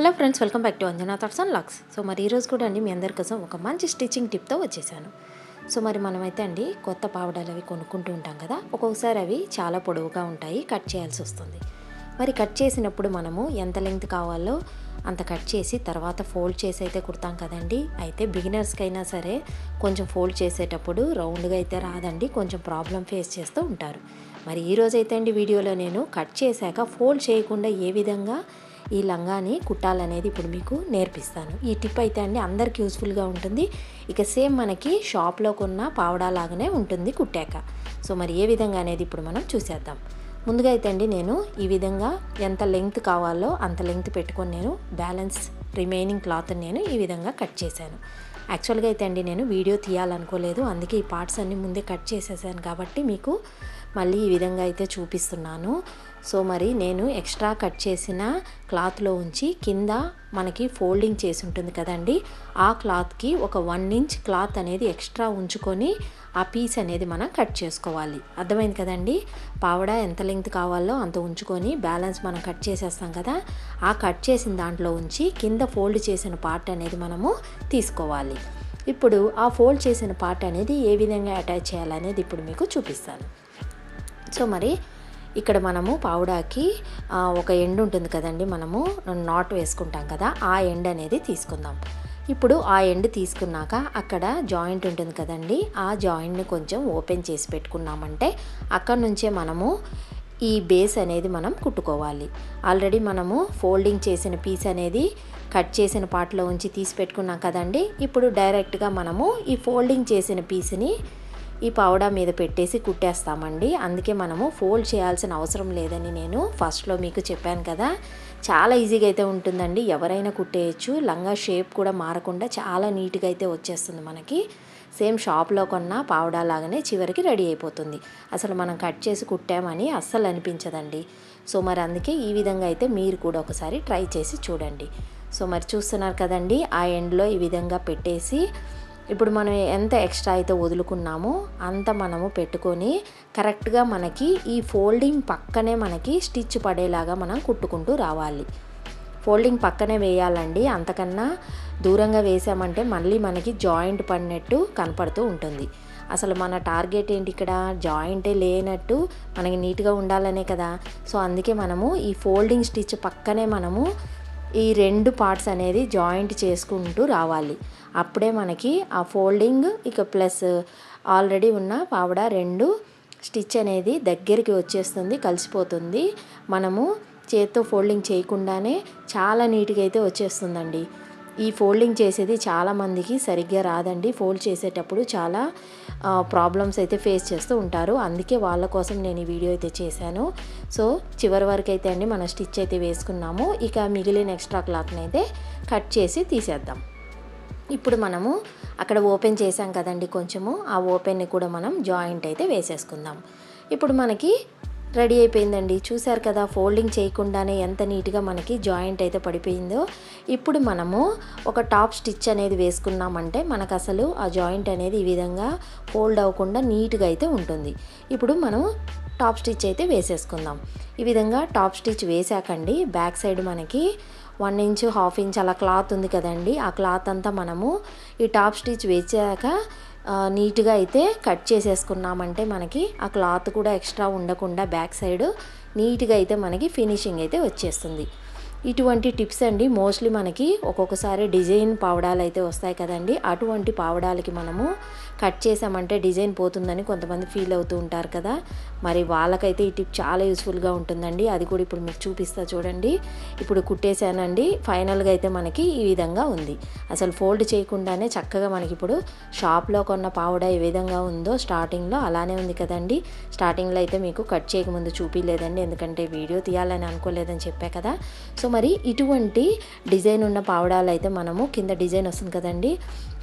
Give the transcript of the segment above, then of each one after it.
Hello friends welcome back to Anjana thoughts and vlogs so మరి ఈరోజు కూడా అండి మీ అందరి కోసం ఒక మంచి స్టిచ్చింగ్ టిప్తో వచ్చేసాను. సో మరి మనమైతే అండి కొత్త పావడాలు అవి కొనుక్కుంటూ ఉంటాం కదా ఒక్కొక్కసారి అవి చాలా పొడవుగా ఉంటాయి కట్ చేయాల్సి వస్తుంది. మరి కట్ చేసినప్పుడు మనము ఎంత లెంగ్త్ కావాలో అంత కట్ చేసి తర్వాత ఫోల్డ్ చేసి అయితే కుడతాం కదండి. అయితే బిగినర్స్కి అయినా సరే కొంచెం ఫోల్డ్ చేసేటప్పుడు రౌండ్గా అయితే రాదండి కొంచెం ప్రాబ్లం ఫేస్ చేస్తూ ఉంటారు. మరి ఈరోజైతే అండి వీడియోలో నేను కట్ చేశాక ఫోల్డ్ చేయకుండా ఏ విధంగా ఈ లంగాని కుట్టాలనేది ఇప్పుడు మీకు నేర్పిస్తాను. ఈ టిప్ అయితే అండి అందరికి యూస్ఫుల్గా ఉంటుంది. ఇక సేమ్ మనకి షాప్లో కొన్న పావడా లాగానే ఉంటుంది కుట్టాక. సో మరి ఏ విధంగా అనేది ఇప్పుడు మనం చూసేద్దాం. ముందుగా అయితే అండి నేను ఈ విధంగా ఎంత లెంగ్త్ కావాలో అంత లెంగ్త్ పెట్టుకొని నేను బ్యాలెన్స్ రిమైనింగ్ క్లాత్ నేను ఈ విధంగా కట్ చేశాను. యాక్చువల్గా అయితే అండి నేను వీడియో తీయాలనుకోలేదు. అందుకే ఈ పార్ట్స్ అన్ని ముందే కట్ చేసేసాను కాబట్టి మీకు మళ్ళీ ఈ విధంగా అయితే చూపిస్తున్నాను. సో మరి నేను ఎక్స్ట్రా కట్ చేసిన క్లాత్లో ఉంచి కింద మనకి ఫోల్డింగ్ చేసి ఉంటుంది కదండి ఆ క్లాత్కి ఒక వన్ ఇంచ్ క్లాత్ అనేది ఎక్స్ట్రా ఉంచుకొని ఆ పీస్ అనేది మనం కట్ చేసుకోవాలి. అర్థమైంది కదండి? పావడ ఎంత లెంగ్త్ కావాలో అంత ఉంచుకొని బ్యాలెన్స్ మనం కట్ చేసేస్తాం కదా ఆ కట్ చేసిన దాంట్లో ఉంచి కింద ఫోల్డ్ చేసిన పార్ట్ అనేది మనము తీసుకోవాలి. ఇప్పుడు ఆ ఫోల్డ్ చేసిన పార్ట్ అనేది ఏ విధంగా అటాచ్ చేయాలనేది ఇప్పుడు మీకు చూపిస్తాను. సో మరి ఇక్కడ మనము పావుడాకి ఒక ఎండ్ ఉంటుంది కదండి మనము నాట్ వేసుకుంటాం కదా ఆ ఎండ్ అనేది తీసుకుందాం. ఇప్పుడు ఆ ఎండ్ తీసుకున్నాక అక్కడ జాయింట్ ఉంటుంది కదండి ఆ జాయింట్ని కొంచెం ఓపెన్ చేసి పెట్టుకున్నామంటే అక్కడ నుంచే మనము ఈ బేస్ అనేది మనం కుట్టుకోవాలి. ఆల్రెడీ మనము ఫోల్డింగ్ చేసిన పీస్ అనేది కట్ చేసిన పార్ట్లో ఉంచి తీసి పెట్టుకున్నాం కదండి ఇప్పుడు డైరెక్ట్గా మనము ఈ ఫోల్డింగ్ చేసిన పీస్ని ఈ పౌడా మీద పెట్టేసి కుట్టేస్తామండి. అందుకే మనము ఫోల్డ్ చేయాల్సిన అవసరం లేదని నేను ఫస్ట్లో మీకు చెప్పాను కదా. చాలా ఈజీగా అయితే ఉంటుందండి. ఎవరైనా కుట్టేయచ్చు. లంగా షేప్ కూడా మారకుండా చాలా నీట్గా అయితే వచ్చేస్తుంది మనకి. సేమ్ షాప్లో కొన్న పావడా లాగానే చివరికి రెడీ అయిపోతుంది. అసలు మనం కట్ చేసి కుట్టామని అస్సలు అనిపించదండి. సో మరి అందుకే ఈ విధంగా అయితే మీరు కూడా ఒకసారి ట్రై చేసి చూడండి. సో మరి చూస్తున్నారు కదండి ఆ ఎండ్లో ఈ విధంగా పెట్టేసి ఇప్పుడు మనం ఎంత ఎక్స్ట్రా అయితే వదులుకున్నామో అంత మనము పెట్టుకొని కరెక్ట్గా మనకి ఈ ఫోల్డింగ్ పక్కనే మనకి స్టిచ్ పడేలాగా మనం కుట్టుకుంటూ రావాలి. ఫోల్డింగ్ పక్కనే వేయాలండి. అంతకన్నా దూరంగా వేసామంటే మళ్ళీ మనకి జాయింట్ పడినట్టు కనపడుతూ ఉంటుంది. అసలు మన టార్గెట్ ఏంటి ఇక్కడ? జాయింటే లేనట్టు మనకి నీట్గా ఉండాలనే కదా. సో అందుకే మనము ఈ ఫోల్డింగ్ స్టిచ్ పక్కనే మనము ఈ రెండు పార్ట్స్ అనేది జాయింట్ చేసుకుంటూ రావాలి. అప్పుడే మనకి ఆ ఫోల్డింగ్ ఇక ప్లస్ ఆల్రెడీ ఉన్న పావడ రెండు స్టిచ్ అనేది దగ్గరికి వచ్చేస్తుంది కలిసిపోతుంది. మనము చేత్తో ఫోల్డింగ్ చేయకుండానే చాలా నీట్గా అయితే వచ్చేస్తుందండి. ఈ ఫోల్డింగ్ చేసేది చాలామందికి సరిగ్గా రాదండి. ఫోల్డ్ చేసేటప్పుడు చాలా ప్రాబ్లమ్స్ అయితే ఫేస్ చేస్తూ ఉంటారు. అందుకే వాళ్ళ కోసం నేను ఈ వీడియో అయితే చేశాను. సో చివరి వరకు అయితే అండి మన స్టిచ్ అయితే వేసుకున్నాము. ఇక మిగిలిన ఎక్స్ట్రా క్లాత్ని అయితే కట్ చేసి తీసేద్దాం. ఇప్పుడు మనము అక్కడ ఓపెన్ చేసాం కదండి కొంచెము. ఆ ఓపెన్ని కూడా మనం జాయింట్ అయితే వేసేసుకుందాం. ఇప్పుడు మనకి రెడీ అయిపోయిందండి. చూసారు కదా ఫోల్డింగ్ చేయకుండానే ఎంత నీట్గా మనకి జాయింట్ అయితే పడిపోయిందో. ఇప్పుడు మనము ఒక టాప్ స్టిచ్ అనేది వేసుకున్నామంటే మనకు అసలు ఆ జాయింట్ అనేది ఈ విధంగా ఫోల్డ్ అవ్వకుండా నీట్గా అయితే ఉంటుంది. ఇప్పుడు మనం టాప్ స్టిచ్ అయితే వేసేసుకుందాం. ఈ విధంగా టాప్ స్టిచ్ వేసాకండి. బ్యాక్ సైడ్ మనకి వన్ ఇంచ్ హాఫ్ ఇంచ్ అలా క్లాత్ ఉంది కదండి. ఆ క్లాత్ అంతా మనము ఈ టాప్ స్టిచ్ వేసాక నీట్గా అయితే కట్ చేసేసుకున్నామంటే మనకి ఆ క్లాత్ కూడా ఎక్స్ట్రా ఉండకుండా బ్యాక్ సైడ్ నీట్గా అయితే మనకి ఫినిషింగ్ అయితే వచ్చేస్తుంది. ఇటువంటి టిప్స్ అండి. మోస్ట్లీ మనకి ఒక్కొక్కసారి డిజైన్ పావడాలు అయితే వస్తాయి కదండి. అటువంటి పావడాలకి మనము కట్ చేసామంటే డిజైన్ పోతుందని కొంతమంది ఫీల్ అవుతూ ఉంటారు కదా. మరి వాళ్ళకైతే ఈ టిప్ చాలా యూస్ఫుల్గా ఉంటుందండి. అది కూడా ఇప్పుడు మీకు చూపిస్తా చూడండి. ఇప్పుడు కుట్టేశానండి. ఫైనల్గా అయితే మనకి ఈ విధంగా ఉంది. అసలు ఫోల్డ్ చేయకుండానే చక్కగా మనకి ఇప్పుడు షాప్లో కొన్న పావుడ ఏ విధంగా ఉందో స్టార్టింగ్లో అలానే ఉంది కదండి. స్టార్టింగ్లో అయితే మీకు కట్ చేయకముందు చూపించలేదండి ఎందుకంటే వీడియో తీయాలని అనుకోలేదని చెప్పా కదా. సో మరి ఇటువంటి డిజైన్ ఉన్న పావడాలు అయితే మనము కింద డిజైన్ వస్తుంది కదండి.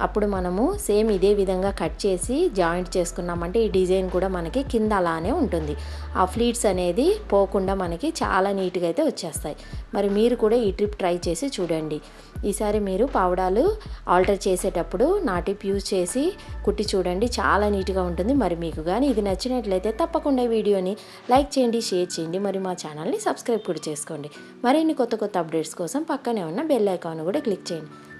అప్పుడు మనము సేమ్ ఇదే విధంగా కట్ చేసి జాయింట్ చేసుకున్నామంటే ఈ డిజైన్ కూడా మనకి కింద అలానే ఉంటుంది. ఆ ఫ్లీట్స్ అనేది పోకుండా మనకి చాలా నీట్గా అయితే వచ్చేస్తాయి. మరి మీరు కూడా ఈ ట్రిప్ ట్రై చేసి చూడండి. ఈసారి మీరు పావడాలు ఆల్టర్ చేసేటప్పుడు నా టిప్ యూజ్ చేసి కుట్టి చూడండి. చాలా నీట్గా ఉంటుంది. మరి మీకు కానీ ఇది నచ్చినట్లయితే తప్పకుండా వీడియోని లైక్ చేయండి షేర్ చేయండి. మరి మా ఛానల్ని సబ్స్క్రైబ్ కూడా చేసుకోండి. మరిన్ని కొత్త కొత్త అప్డేట్స్ కోసం పక్కనే ఉన్న బెల్ ఐకాన్ కూడా క్లిక్ చేయండి.